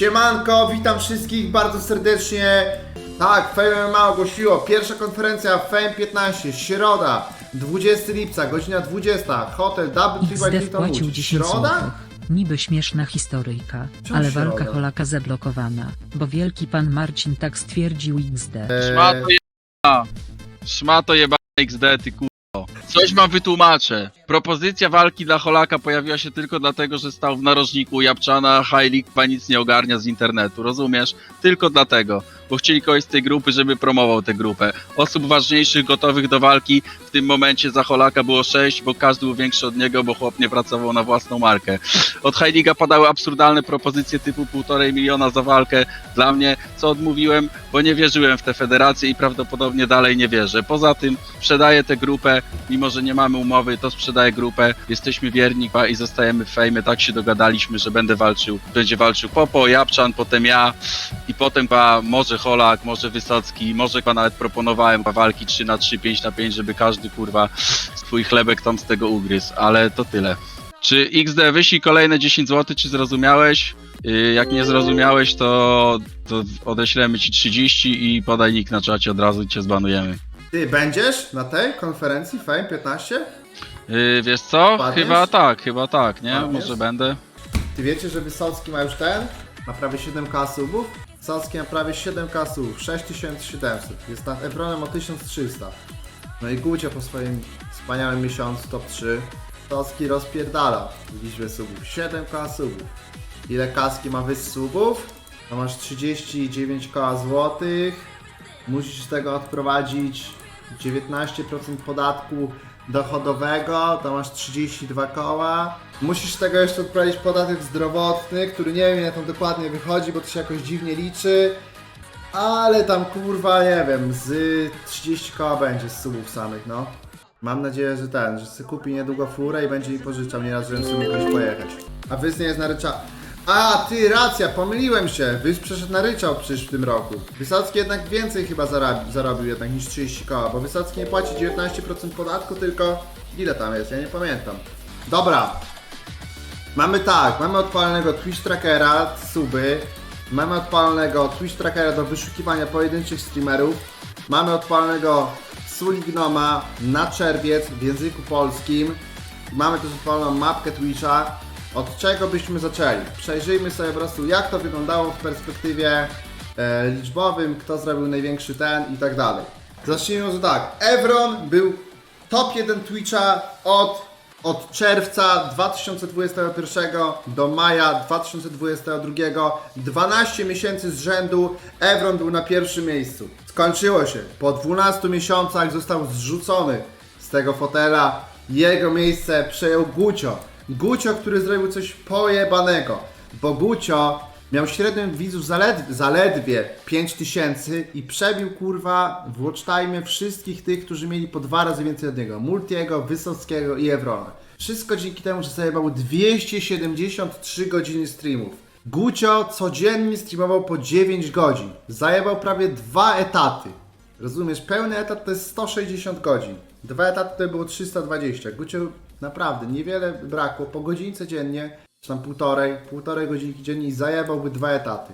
Siemanko, witam wszystkich bardzo serdecznie. Tak, Fame MMA ogłosiło, pierwsza konferencja Fame 15, środa, 20 lipca, godzina 20, hotel Double Tree by Łódź. 10 Środa? złotych. Niby śmieszna historyjka, Czemu ale środa? walka Holaka zablokowana, bo wielki pan Marcin tak stwierdził XD. Eee, Szmato jebana. Szmato jebana XD, ty kurwa. Coś wam wytłumaczę. Propozycja walki dla Holaka pojawiła się tylko dlatego, że stał w narożniku Japczana, League chyba nic nie ogarnia z internetu, rozumiesz? Tylko dlatego, bo chcieli kogoś z tej grupy, żeby promował tę grupę. Osób ważniejszych, gotowych do walki w tym momencie za Holaka było sześć, bo każdy był większy od niego, bo chłop nie pracował na własną markę. Od League'a padały absurdalne propozycje typu półtorej miliona za walkę. Dla mnie, co odmówiłem, bo nie wierzyłem w tę federację i prawdopodobnie dalej nie wierzę. Poza tym sprzedaję tę grupę, mimo że nie mamy umowy, to sprzedaję grupę. Jesteśmy wierni i zostajemy w fejmie. Tak się dogadaliśmy, że będę walczył. Będzie walczył Popo, Japczan, potem ja i potem pa, może Holak, może Wysocki, może pa, nawet proponowałem walki 3 na 3 5 na 5 żeby każdy kurwa swój chlebek tam z tego ugryzł, ale to tyle. Czy XD wyślij kolejne 10 zł, czy zrozumiałeś? Yy, Jak nie zrozumiałeś, to, to odeślemy ci 30 i podaj nick na czacie, od razu cię zbanujemy. Ty będziesz na tej konferencji Fame 15? Yy, wiesz co? Padniesz? Chyba tak, chyba tak, nie? Padniesz? Może będę. Ty wiecie, że Wysocki ma już ten? Ma prawie 7k subów? Ma prawie 7k subów, 6700. Jest nad Ebronem o 1300. No i Gucia po swoim wspaniałym miesiącu top 3. Wysocki rozpierdala w liczbie subów. 7k subów. Ile kaski ma wys subów? To masz 39k złotych. Musisz z tego odprowadzić 19% podatku dochodowego, to masz 32 koła. Musisz tego jeszcze odprowadzić podatek zdrowotny, który nie wiem jak tam dokładnie wychodzi, bo to się jakoś dziwnie liczy. Ale tam kurwa, nie wiem, z 30 koła będzie z subów samych, no. Mam nadzieję, że ten, że sobie kupi niedługo furę i będzie mi pożyczał nieraz, żebym sobie mógł gdzieś pojechać. A Wys nie jest na ryczał. A, ty, racja, pomyliłem się. Wys przeszedł na ryczał przecież w tym roku. Wysocki jednak więcej chyba zarabi, zarobił jednak niż 30 koła, bo Wysocki nie płaci 19% podatku, tylko ile tam jest, ja nie pamiętam. Dobra, Mamy tak, mamy odpalonego Twitch Trackera, suby, mamy odpalonego Twitch Trackera do wyszukiwania pojedynczych streamerów, mamy odpalonego Sulignoma na czerwiec w języku polskim, mamy też odpaloną mapkę Twitcha. Od czego byśmy zaczęli? Przejrzyjmy sobie po prostu jak to wyglądało w perspektywie e, liczbowym, kto zrobił największy ten i tak dalej. Zacznijmy może tak. Evron był top 1 Twitcha od od czerwca 2021 do maja 2022, 12 miesięcy z rzędu, Evron był na pierwszym miejscu. Skończyło się. Po 12 miesiącach został zrzucony z tego fotela. Jego miejsce przejął Gucio. Gucio, który zrobił coś pojebanego, bo Gucio miał średnią widzów zaledwie, zaledwie 5000 i przebił kurwa w watch time wszystkich tych, którzy mieli po dwa razy więcej od niego. Multiego, Wysockiego i Evrona. Wszystko dzięki temu, że zajebał 273 godziny streamów. Gucio codziennie streamował po 9 godzin. Zajebał prawie dwa etaty. Rozumiesz, pełny etat to jest 160 godzin. Dwa etaty to było 320. Gucio naprawdę niewiele brakło, po godzince dziennie, czy tam półtorej, półtorej godzinki dziennie i zajebałby dwa etaty.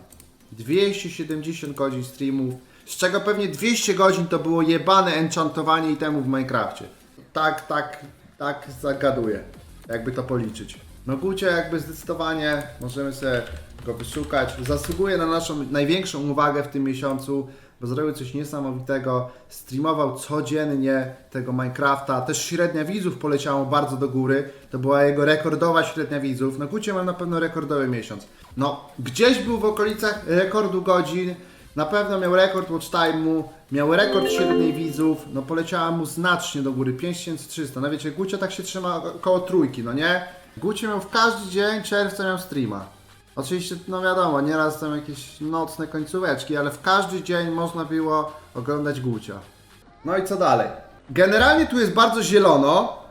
270 godzin streamów, z czego pewnie 200 godzin to było jebane enchantowanie itemu w Minecrafcie. Tak, tak, tak zagaduję, jakby to policzyć. No Gucio jakby zdecydowanie, możemy sobie go wyszukać, zasługuje na naszą największą uwagę w tym miesiącu, bo zrobił coś niesamowitego, streamował codziennie tego Minecrafta, też średnia widzów poleciała mu bardzo do góry, to była jego rekordowa średnia widzów, no Gucio ma na pewno rekordowy miesiąc. No, gdzieś był w okolicach rekordu godzin, na pewno miał rekord watch time'u, miał rekord średniej widzów, no poleciała mu znacznie do góry, 5300, no wiecie, Gucio tak się trzyma koło trójki, no nie? Gucio miał w każdy dzień czerwca miał streama. Oczywiście, no wiadomo, nieraz są jakieś nocne końcóweczki, ale w każdy dzień można było oglądać Gucia. No i co dalej? Generalnie tu jest bardzo zielono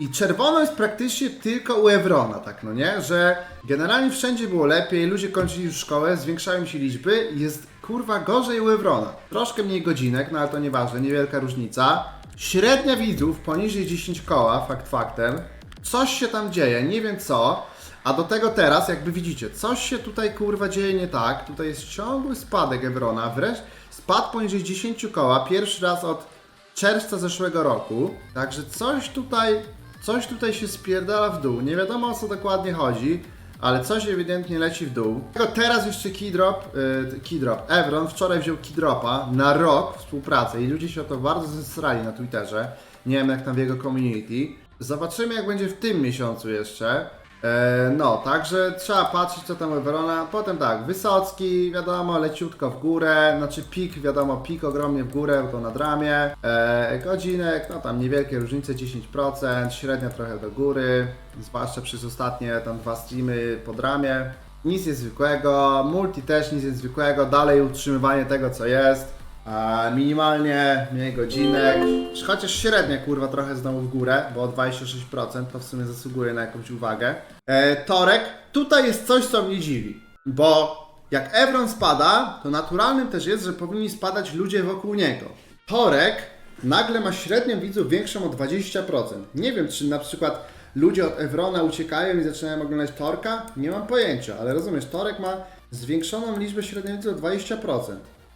i czerwono jest praktycznie tylko u Evrona, tak no nie? Że generalnie wszędzie było lepiej, ludzie kończyli już szkołę, zwiększają się liczby jest kurwa gorzej u Evrona. Troszkę mniej godzinek, no ale to nieważne, niewielka różnica. Średnia widzów poniżej 10 koła, fakt faktem. Coś się tam dzieje, nie wiem co, A do tego teraz, jakby widzicie, coś się tutaj kurwa dzieje nie tak. Tutaj jest ciągły spadek Evrona. Wreszcie spadł poniżej 10 koła. Pierwszy raz od czerwca zeszłego roku. Także coś tutaj, coś tutaj się spierdala w dół. Nie wiadomo o co dokładnie chodzi, ale coś ewidentnie leci w dół. Tylko teraz jeszcze Keydrop, yy, Keydrop, Evron wczoraj wziął Keydropa na rok współpracy i ludzie się o to bardzo zesrali na Twitterze. Nie wiem jak tam w jego community. Zobaczymy jak będzie w tym miesiącu jeszcze. E, no, także trzeba patrzeć co tam u. Potem tak, Wysocki, wiadomo, leciutko w górę, znaczy pik, wiadomo, pik ogromnie w górę, to na dramie. E, godzinek, no tam niewielkie różnice, 10%, średnia trochę do góry, zwłaszcza przez ostatnie tam dwa streamy po dramie. Nic niezwykłego, multi też nic niezwykłego, dalej utrzymywanie tego co jest. Minimalnie mniej godzinek, chociaż średnia kurwa trochę znowu w górę, bo o 26% to w sumie zasługuje na jakąś uwagę. E, Torek, tutaj jest coś co mnie dziwi, bo jak Evron spada, to naturalnym też jest, że powinni spadać ludzie wokół niego. Torek nagle ma średnią widzów większą o 20%. Nie wiem, czy na przykład ludzie od Evrona uciekają i zaczynają oglądać Torka? Nie mam pojęcia, ale rozumiesz, Torek ma zwiększoną liczbę średniej widzów o 20%.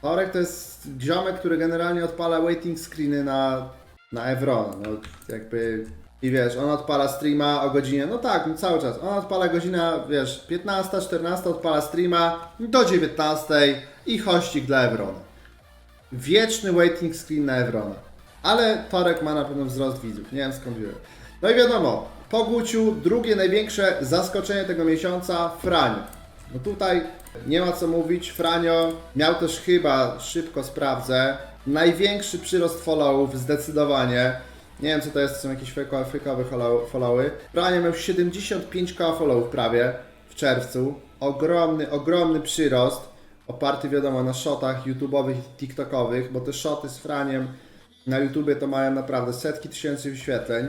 Torek to jest ziomek, który generalnie odpala waiting screeny na, na Evrona. No, jakby... I wiesz, on odpala streama o godzinie, no tak, no cały czas. On odpala godzina, wiesz, 15, 14, odpala streama do 19 i hościk dla Evrona. Wieczny waiting screen na Evrona. Ale Torek ma na pewno wzrost widzów, nie wiem skąd wziąłem. No i wiadomo, po Guciu drugie największe zaskoczenie tego miesiąca Franio. No tutaj nie ma co mówić, Franio miał też chyba, szybko sprawdzę, największy przyrost followów zdecydowanie. Nie wiem co to jest, są jakieś fejko- fejkowe follow- followy. Franio miał 75k followów prawie w czerwcu. Ogromny, ogromny przyrost oparty wiadomo na shotach YouTube'owych i TikTokowych, bo te shoty z Franiem na YouTubie to mają naprawdę setki tysięcy wyświetleń.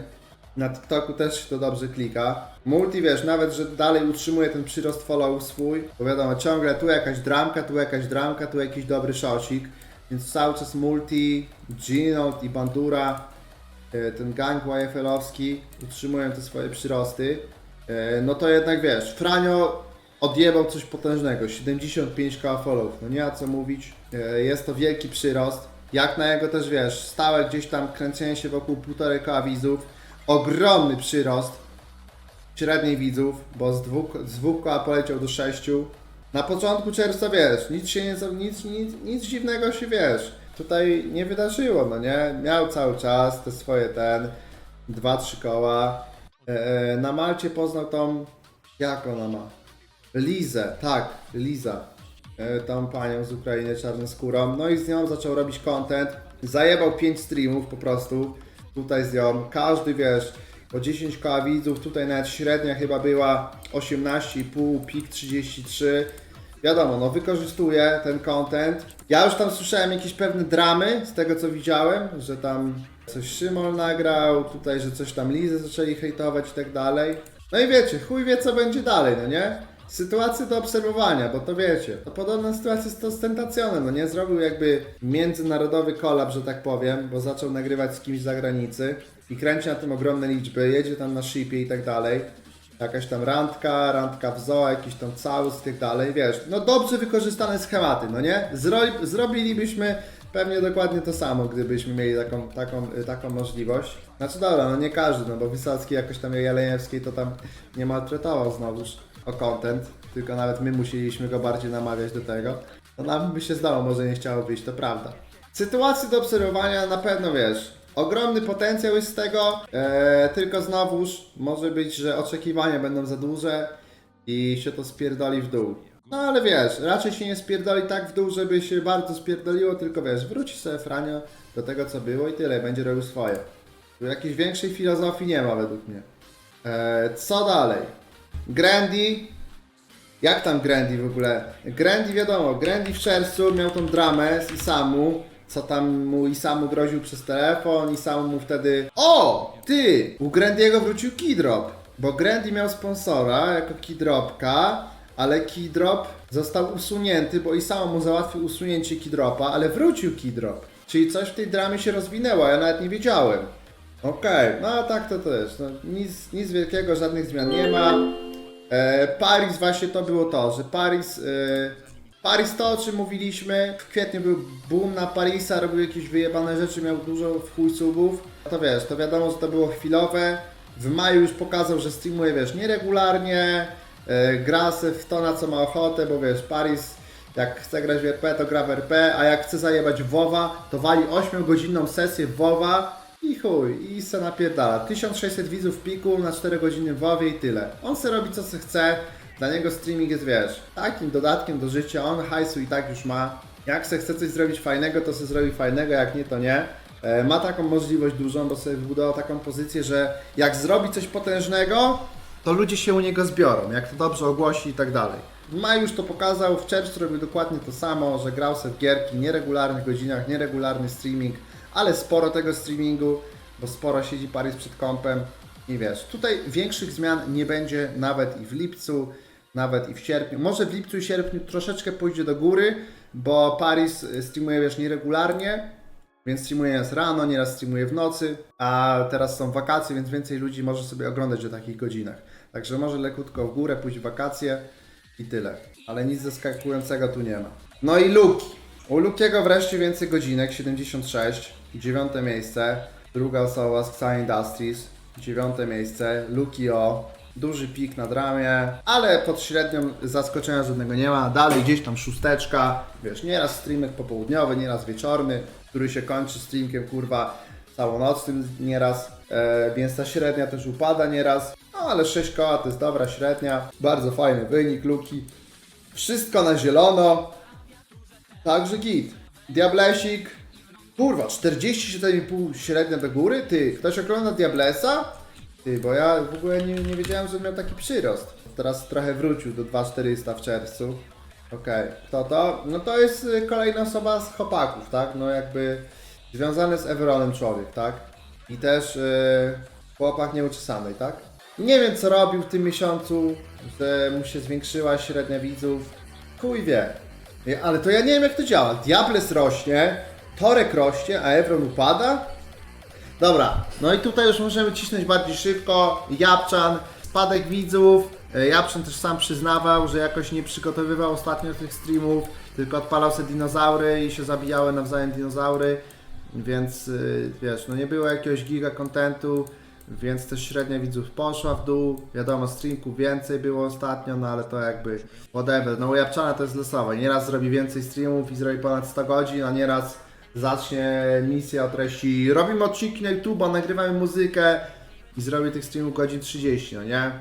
Na TikToku też się to dobrze klika. Multi wiesz, nawet że dalej utrzymuje ten przyrost followów swój, bo wiadomo, ciągle tu jakaś dramka, tu jakaś dramka, tu jakiś dobry szocik. Więc cały czas Multi, Ginold i Bandura, e, ten gang YFL-owski utrzymują te swoje przyrosty. E, No to jednak wiesz, Franio odjebał coś potężnego, 75k followów, no nie ma co mówić, E, jest to wielki przyrost, jak na jego też wiesz, stałe gdzieś tam kręcenie się wokół półtorej koła widzów, ogromny przyrost średniej widzów, bo z dwóch, z dwóch koła poleciał do sześciu. Na początku czerwca wiesz, nic się nie, nic, nic, nic dziwnego się wiesz, tutaj nie wydarzyło, no nie, miał cały czas te swoje ten, dwa, trzy koła, E, e, na Malcie poznał tą, jak ona ma? Lizę, tak, Liza. E, Tą panią z Ukrainy czarnoskórą. No i z nią zaczął robić content. Zajebał 5 streamów po prostu. Tutaj z nią. Każdy wiesz, po 10 koła widzów. Tutaj nawet średnia chyba była 18,5, pik 33. Wiadomo, no wykorzystuje ten content. Ja już tam słyszałem jakieś pewne dramy z tego co widziałem, że tam coś Szymon nagrał, tutaj, że coś tam Lizę zaczęli hejtować i tak dalej. No i wiecie, chuj wie co będzie dalej, no nie? Sytuacje do obserwowania, bo to wiecie. To podobna sytuacja z Tostentacjonem, no nie? Zrobił jakby międzynarodowy kolab, że tak powiem, bo zaczął nagrywać z kimś z zagranicy i kręci na tym ogromne liczby, jedzie tam na shipie i tak dalej. Jakaś tam randka, randka w zoo, jakiś tam całus i tak dalej, wiesz. No dobrze wykorzystane schematy, no nie? Zro zrobilibyśmy pewnie dokładnie to samo, gdybyśmy mieli taką, taką, y, taką możliwość. Znaczy dobra, no nie każdy, no bo Wysocki jakoś tam Jeleniewskiej to tam nie maltretował znowuż o content, tylko nawet my musieliśmy go bardziej namawiać do tego. To nam by się zdało, może nie chciało być, to prawda. Sytuacje do obserwowania na pewno wiesz. Ogromny potencjał jest z tego, e, tylko znowuż może być, że oczekiwania będą za duże i się to spierdoli w dół. No ale wiesz, raczej się nie spierdoli tak w dół, żeby się bardzo spierdoliło, tylko wiesz, wróci sobie Franio do tego co było i tyle, będzie robił swoje. Tu jakiejś większej filozofii nie ma według mnie. E, co dalej? Grandy. Jak tam Grandy w ogóle? Grandy wiadomo, Grandy w czerwcu miał tą dramę z Isamu, co tam mu Isamu groził przez telefon, Isamu mu wtedy... O! Ty! U Grandiego wrócił Keydrop, bo Grandy miał sponsora jako Keydropka, ale Keydrop został usunięty, bo Isamu mu załatwił usunięcie Keydropa, ale wrócił Keydrop. Czyli coś w tej dramie się rozwinęło, ja nawet nie wiedziałem. Okej, no a tak to też. No, nic, nic wielkiego, żadnych zmian nie ma. E, Paris właśnie to było to, że Paris... E, Paris to o czym mówiliśmy, w kwietniu był boom na Parisa, robił jakieś wyjebane rzeczy, miał dużo w chuj subów. To wiesz, to wiadomo, że to było chwilowe. W maju już pokazał, że streamuje, wiesz, nieregularnie, e, gra w to, na co ma ochotę, bo wiesz, Paris jak chce grać w RP, to gra w RP, a jak chce zajebać WoWa, to wali 8-godzinną sesję WoWa i chuj, i se napierdala. 1600 widzów piku na 4 godziny w WoWie i tyle. On se robi co se chce, dla niego streaming jest, wiesz, takim dodatkiem do życia, on hajsu i tak już ma. Jak se chce coś zrobić fajnego, to se zrobi fajnego, jak nie, to nie. E, Ma taką możliwość dużą, bo sobie wybudował taką pozycję, że jak zrobi coś potężnego, to ludzie się u niego zbiorą, jak to dobrze ogłosi i tak dalej. W maju już to pokazał, w czerwcu robił dokładnie to samo, że grał sobie w gierki, nieregularnych godzinach, nieregularny streaming, ale sporo tego streamingu, bo sporo siedzi Paris przed kompem i wiesz, tutaj większych zmian nie będzie nawet i w lipcu, nawet i w sierpniu. Może w lipcu i sierpniu troszeczkę pójdzie do góry, bo Paris y, streamuje wiesz nieregularnie, więc streamuje nieraz rano, nieraz streamuje w nocy, a teraz są wakacje, więc więcej ludzi może sobie oglądać o takich godzinach. Także może lekutko w górę, pójść w wakacje i tyle. Ale nic zaskakującego tu nie ma. No i Luki. U Lukiego wreszcie więcej godzinek, 76, dziewiąte miejsce. Druga osoba z Xa Industries, dziewiąte miejsce. O duży pik na dramie, ale pod średnią zaskoczenia żadnego nie ma. Dalej gdzieś tam szósteczka, wiesz, nieraz streamek popołudniowy, nieraz wieczorny, który się kończy streamkiem, kurwa, całonocnym nieraz, e, więc ta średnia też upada nieraz. No ale 6 koła to jest dobra średnia, bardzo fajny wynik, Luki. Wszystko na zielono, także git. Diablesik, kurwa, 47,5 średnia do góry, ty, ktoś ogląda Diablesa? Ty, bo ja w ogóle nie, nie wiedziałem, że miał taki przyrost. Teraz trochę wrócił do 2400 w czerwcu. Okej, kto to? No to jest y, kolejna osoba z chłopaków, tak? No jakby związany z Everonem człowiek, tak? I też yy, chłopak nieuczesanej, tak? Nie wiem co robił w tym miesiącu, że mu się zwiększyła średnia widzów. Chuj wie. Ale to ja nie wiem jak to działa. Diables rośnie, Torek rośnie, a Evron upada? Dobra, no i tutaj już możemy cisnąć bardziej szybko. Japczan, spadek widzów. E, Japczan też sam przyznawał, że jakoś nie przygotowywał ostatnio tych streamów, tylko odpalał sobie dinozaury i się zabijały nawzajem dinozaury. Więc y, wiesz, no nie było jakiegoś giga contentu, więc też średnia widzów poszła w dół. Wiadomo, streamków więcej było ostatnio, no ale to jakby whatever. No Japczana to jest losowe. Nieraz zrobi więcej streamów i zrobi ponad 100 godzin, a nieraz zacznie misję o treści robimy odcinki na YouTube'a, nagrywamy muzykę i zrobi tych streamów godzin 30, no nie?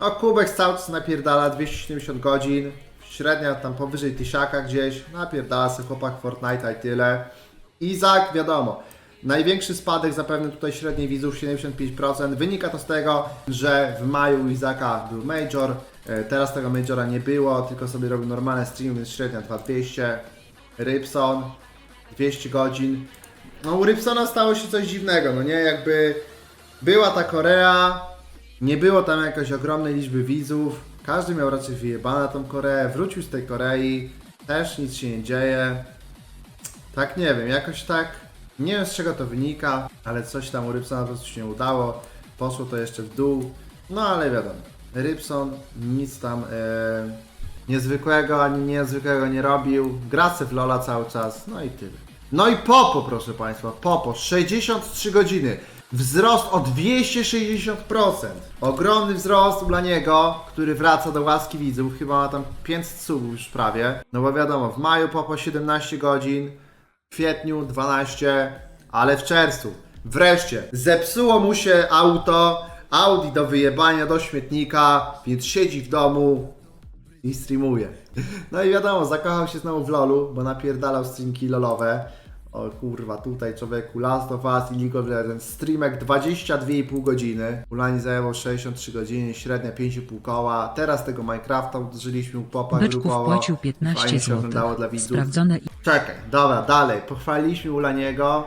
O, Kubek czas napierdala 270 godzin, średnia tam powyżej tysiaka gdzieś, napierdala sobie chłopak Fortnite'a i tyle. Izak, wiadomo, największy spadek zapewne tutaj średniej widzów 75%. Wynika to z tego, że w maju Izaka był Major, e, teraz tego Majora nie było, tylko sobie robił normalne streamy, więc średnia 2200. Rybson 200 godzin. No u Rybsona stało się coś dziwnego, no nie? Jakby była ta Korea, nie było tam jakiejś ogromnej liczby widzów, każdy miał raczej wyjebane tą Koreę, wrócił z tej Korei, też nic się nie dzieje. Tak nie wiem, jakoś tak, nie wiem z czego to wynika, ale coś tam u Rybsona po prostu się nie udało, poszło to jeszcze w dół, no ale wiadomo, Rybson nic tam e, niezwykłego ani niezwykłego nie robił, gra w Lola cały czas, no i tyle. No i Popo, proszę Państwa, Popo, 63 godziny, wzrost o 260%, ogromny wzrost dla niego, który wraca do łaski widzów, chyba ma tam 500 subów już prawie, no bo wiadomo, w maju Popo 17 godzin, kwietniu 12, ale w czerwcu. Wreszcie zepsuło mu się auto, Audi do wyjebania do śmietnika, więc siedzi w domu i streamuje. No i wiadomo, zakochał się znowu w LoLu, bo napierdalał streamki lolowe. O kurwa, tutaj człowieku Last of Us i League of Legends. Streamek 22,5 godziny. Ulani zajęło 63 godziny, średnia 5,5 koła. Teraz tego Minecrafta uderzyliśmy u popa Beczków grupowo. płacił Fajnie 15 się oglądało dla widzów. Sprawdzone i Czekaj, dobra, dalej. Pochwaliliśmy Ulaniego.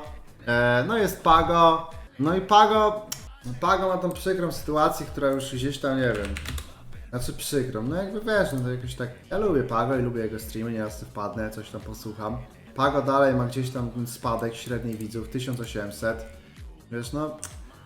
E, no jest Pago. No i Pago. no Pago ma tą przykrą sytuację, która już gdzieś tam, nie wiem. Znaczy przykrą, no jakby wiesz, no to jakoś tak. Ja lubię Pago i lubię jego streamy, nieraz wpadnę, coś tam posłucham. Pago dalej ma gdzieś tam spadek średniej widzów, 1800. Wiesz, no.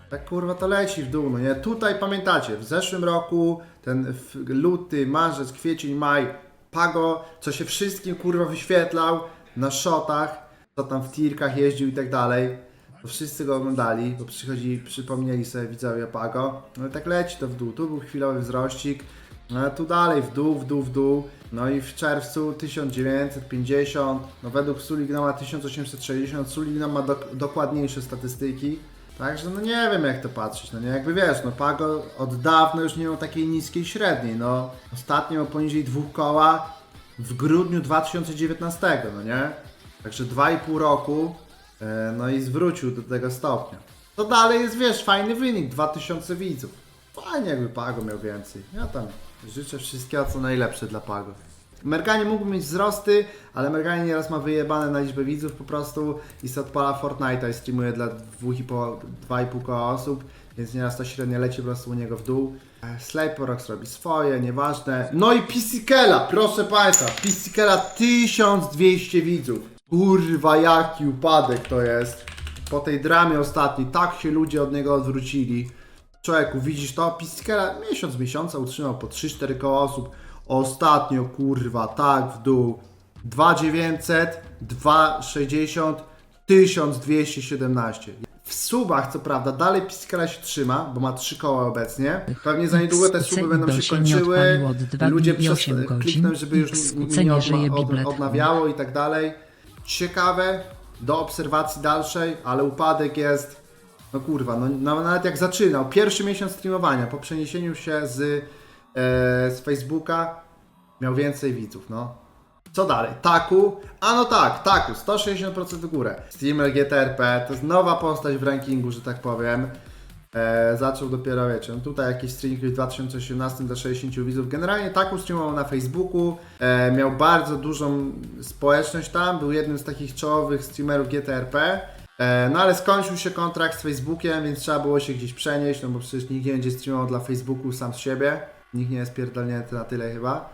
Tak kurwa to leci w dół, no nie? Tutaj pamiętacie, w zeszłym roku, ten luty, marzec, kwiecień, maj, Pago, co się wszystkim kurwa wyświetlał na shotach, co tam w tirkach jeździł i tak dalej. To wszyscy go oglądali, bo przychodzi, przypomnieli sobie widzowie Pago. No tak leci to w dół. Tu był chwilowy wzrościk, no tu dalej w dół, w dół, w dół. No i w czerwcu 1950, no według Suligna ma 1860, Suligna ma dok- dokładniejsze statystyki. Także no nie wiem jak to patrzeć, no nie, jakby wiesz, no Pago od dawna już nie miał takiej niskiej średniej, no ostatnio poniżej dwóch koła w grudniu 2019, no nie? Także 2,5 roku, e, no i zwrócił do tego stopnia. To dalej jest, wiesz, fajny wynik, 2000 widzów. Fajnie jakby Pago miał więcej. Ja tam życzę wszystkiego co najlepsze dla Pago. Merganie mógłby mieć wzrosty, ale Merganie nieraz ma wyjebane na liczbę widzów po prostu i se odpala Fortnite'a i streamuje dla 2,5 2,5 koła osób, więc nieraz ta średnia leci po prostu u niego w dół. E, Slayporox robi swoje, nieważne. No i Pisikela, proszę Państwa, Pisikela 1200 widzów. Kurwa, jaki upadek to jest. Po tej dramie ostatniej, tak się ludzie od niego odwrócili. Człowieku, widzisz to? Piskela miesiąc miesiąca utrzymał po 3-4 koła osób. Ostatnio, kurwa, tak w dół. 2900, 260, 1217. W subach, co prawda, dalej Piskela się trzyma, bo ma 3 koła obecnie. Pewnie za niedługo te suby będą się nie kończyły. Ludzie przez, klikną, żeby już nie żyje od, odnawiało i tak dalej. Ciekawe, do obserwacji dalszej, ale upadek jest no kurwa, no, no nawet jak zaczynał, pierwszy miesiąc streamowania, po przeniesieniu się z, e, z Facebooka miał więcej widzów, no. Co dalej? Taku? A no tak, Taku, 160% w górę. Streamer GTRP, to jest nowa postać w rankingu, że tak powiem. E, zaczął dopiero, wiecie, no tutaj jakieś streamki w 2018 do 60 widzów. Generalnie Taku streamował na Facebooku, e, miał bardzo dużą społeczność tam, był jednym z takich czołowych streamerów GTRP. E, no ale skończył się kontrakt z Facebookiem, więc trzeba było się gdzieś przenieść, no bo przecież nikt nie będzie streamował dla Facebooku sam z siebie. Nikt nie jest pierdolnięty na tyle chyba.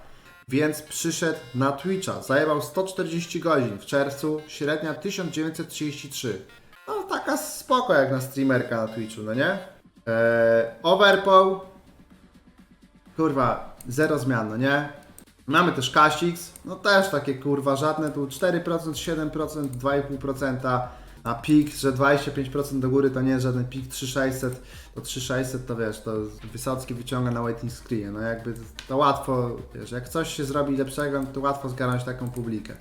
Więc przyszedł na Twitcha. Zajebał 140 godzin w czerwcu, średnia 1933. No taka spoko jak na streamerka na Twitchu, no nie? Eee, Overpow. Kurwa, zero zmian, no nie? Mamy też Kasix, no też takie kurwa żadne, tu 4%, 7%, 2,5%, a pik, że 25% do góry to nie jest żaden pik 3600, to 3600 to wiesz, to Wysocki wyciąga na waiting screenie, no jakby to łatwo, wiesz, jak coś się zrobi lepszego, to łatwo zgarnąć taką publikę.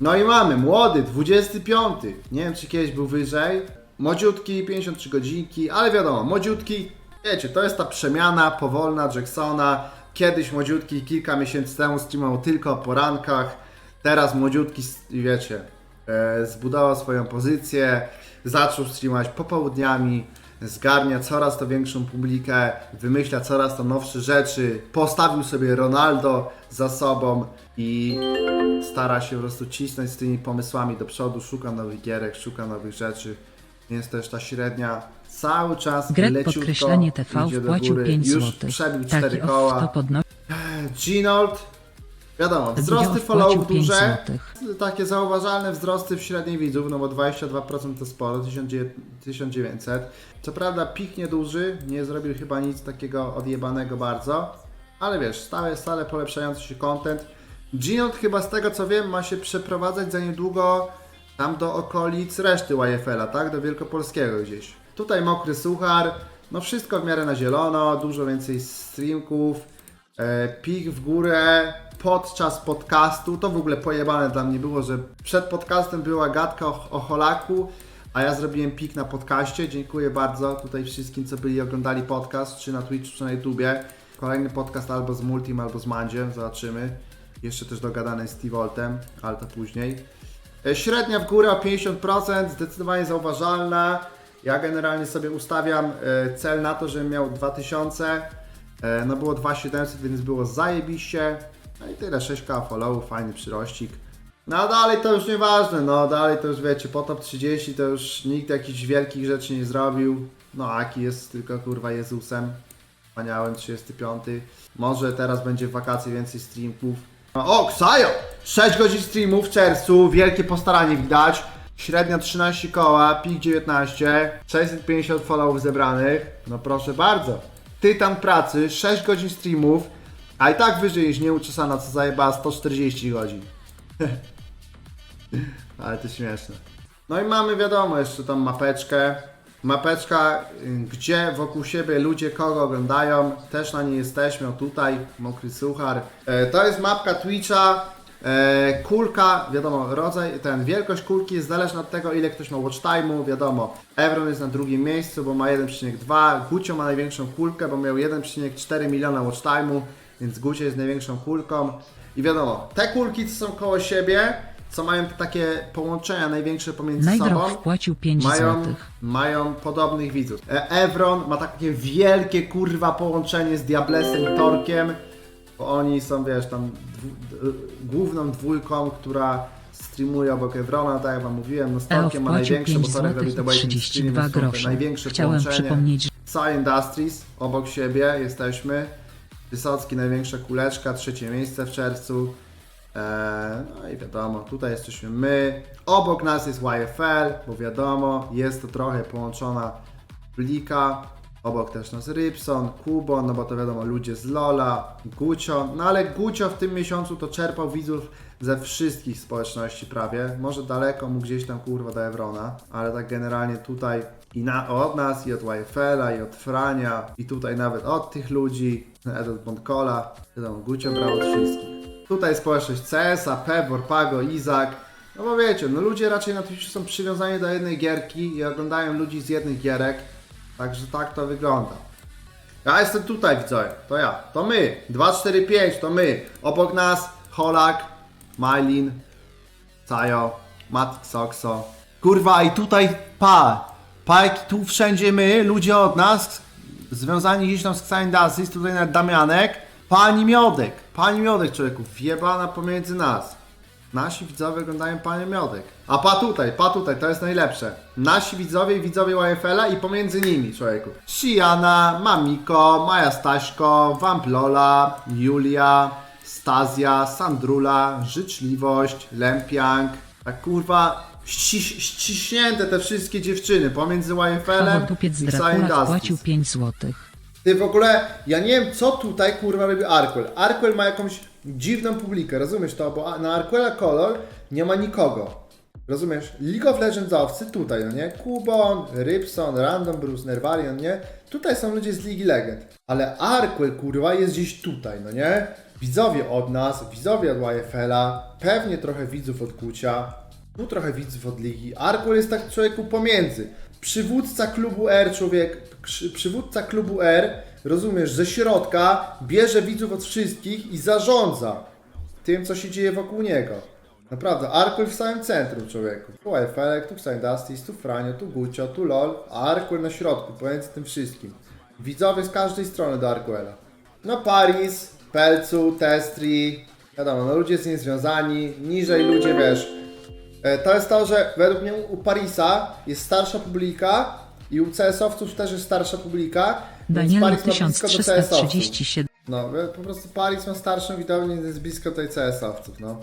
No i mamy, młody, 25, nie wiem czy kiedyś był wyżej, młodziutki, 53 godzinki, ale wiadomo, młodziutki, wiecie, to jest ta przemiana powolna Jacksona, kiedyś młodziutki kilka miesięcy temu streamował tylko o porankach, teraz młodziutki, wiecie, e, zbudował swoją pozycję, zaczął streamować popołudniami, zgarnia coraz to większą publikę, wymyśla coraz to nowsze rzeczy, postawił sobie Ronaldo za sobą i stara się po prostu cisnąć z tymi pomysłami do przodu, szuka nowych gierek, szuka nowych rzeczy, więc też ta średnia cały czas Greg podkreślenie TV wpłacił góry. 5 Już zł. przebił 4 Taki off koła. Ginold, wiadomo, wzrosty followów 5 duże, takie zauważalne wzrosty w średniej widzów, no bo 22% to sporo, 1900. Co prawda pik nieduży, nie zrobił chyba nic takiego odjebanego bardzo, ale wiesz, stale, stale polepszający się content. Ginold chyba z tego co wiem ma się przeprowadzać za niedługo tam do okolic reszty YFL-a, tak? Do Wielkopolskiego gdzieś. Tutaj mokry suchar, no wszystko w miarę na zielono, dużo więcej streamków, pik w górę podczas podcastu. To w ogóle pojebane dla mnie było, że przed podcastem była gadka o, o Holaku, a ja zrobiłem pik na podcaście. Dziękuję bardzo tutaj wszystkim, co byli oglądali podcast, czy na Twitchu, czy na YouTubie. Kolejny podcast albo z Multim, albo z Mandziem, zobaczymy. Jeszcze też dogadany z T-Voltem, ale to później. E, Średnia w górę o 50%, zdecydowanie zauważalna. Ja generalnie sobie ustawiam e, cel na to, żebym miał 2000. E, No było 2700, więc było zajebiście. No i tyle, 6k followów, fajny przyrościk. No dalej to już nieważne, no dalej to już wiecie, po top 30 to już nikt jakichś wielkich rzeczy nie zrobił. No Aki jest tylko kurwa Jezusem. Wspaniałym, 35. Może teraz będzie w wakacje więcej streamków. O, Ksajo! 6 godzin streamów w czerwcu, wielkie postaranie widać. Średnia 13 koła, pik 19, 650 followów zebranych. No proszę bardzo. Tytan pracy, 6 godzin streamów, a i tak wyżej niż nieuczesana, co zajebała 140 godzin. Ale to śmieszne. No i mamy wiadomo jeszcze tą mapeczkę. Mapeczka, y, gdzie wokół siebie ludzie kogo oglądają. Też na niej jesteśmy, o tutaj, mokry suchar. E, to jest mapka Twitcha. E, kulka, wiadomo, rodzaj, ten, wielkość kulki jest zależna od tego, ile ktoś ma watch time'u, wiadomo. Evron jest na drugim miejscu, bo ma 1,2. Gucio ma największą kulkę, bo miał 1,4 miliona watch time'u, więc Gucio jest największą kulką. I wiadomo, te kulki, co są koło siebie, co mają takie połączenia największe pomiędzy sobą, Najdroch wpłacił 5 mają, złotych. mają podobnych widzów. E, Evron ma takie wielkie kurwa połączenie z Diablesem i Torkiem, bo oni są, wiesz, tam dwu, główną dwójką, która streamuje obok Evrona, tak jak wam mówiłem, no z Eo Torkiem ma 5 bo Torek robi 32 streamy, największe Chciałem połączenie. przypomnieć, Industries, obok siebie jesteśmy. Wysocki, największa kuleczka, trzecie miejsce w czerwcu. Eee, no i wiadomo, tutaj jesteśmy my. Obok nas jest YFL, bo wiadomo, jest to trochę połączona plika. Obok też nas Rybson, Kubo, no bo to wiadomo, ludzie z Lola, Gucio. No ale Gucio w tym miesiącu to czerpał widzów ze wszystkich społeczności prawie. Może daleko mu gdzieś tam kurwa do Evrona, ale tak generalnie tutaj i na, od nas, i od YFL-a, i od Frania, i tutaj nawet od tych ludzi, nawet od Bondkola. Wiadomo, Gucio brał od wszystkich. Tutaj społeczność CS, AP, Warpago, Izak. No bo wiecie, no ludzie raczej na Twitchu są przywiązani do jednej gierki i oglądają ludzi z jednych gierek. Także tak to wygląda. Ja jestem tutaj, widzowie. To ja. To my. 245 to my. Obok nas Holak, Mylin, Cajo, Matik Soxo. Kurwa, i tutaj pa. Pa, tu wszędzie my, ludzie od nas, związani gdzieś tam z Xain Dasis, tutaj nawet Damianek. Pani Miodek. Pani Miodek, człowieku. Wjebana pomiędzy nas. Nasi widzowie oglądają Panią Miodek. A pa tutaj, pa tutaj, to jest najlepsze. Nasi widzowie i widzowie YFL-a i pomiędzy nimi, człowieku. Shiana, Mamiko, Maja Staśko, Wamplola, Julia, Stazja, Sandrula, Życzliwość, Lempiang. Tak kurwa, ściś, ściśnięte te wszystkie dziewczyny pomiędzy YFL-em Paweł Dupiec i z Xain Dracula Dustis. wpłacił 5 złotych. Ty w ogóle, ja nie wiem co tutaj kurwa robi Arquel. Arquel ma jakąś dziwną publikę, rozumiesz to? Bo na Arquela Color nie ma nikogo. Rozumiesz? League of Legends owcy tutaj, no nie? Kubon, Rybson, Random, Bruce, Nervarian, nie? Tutaj są ludzie z Ligi Legend. Ale Arquel kurwa jest gdzieś tutaj, no nie? Widzowie od nas, widzowie od YFL-a, pewnie trochę widzów od Kucia, tu trochę widzów od ligi. Arquel jest tak człowieku pomiędzy. Przywódca klubu R, człowiek, przywódca klubu R, rozumiesz, ze środka bierze widzów od wszystkich i zarządza tym, co się dzieje wokół niego. Naprawdę, Arquel w samym centrum, człowieku. Tu Efelek, tu Xandastis, tu Franio, tu Gucio, tu LOL, a na środku, pomiędzy tym wszystkim. Widzowie z każdej strony do Arquela. No Paris, Pelcu, Testri, wiadomo, no ludzie z nim związani, niżej ludzie, wiesz, E, To jest to, że według mnie u Parisa jest starsza publika i u CS-owców też jest starsza publika, CS-owców. 1337. No, e, po prostu Paris ma starszą widownię, jest blisko tej CS-owców, no.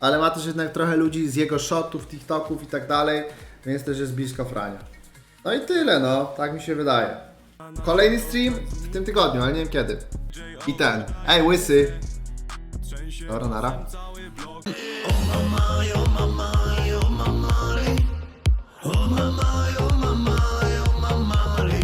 Ale ma też jednak trochę ludzi z jego shotów, TikToków i tak dalej, więc też jest blisko Frania. No i tyle, no, tak mi się wydaje. Kolejny stream w tym tygodniu, ale nie wiem kiedy. I ten. Ej, łysy! Dobra, nara. Oh mama,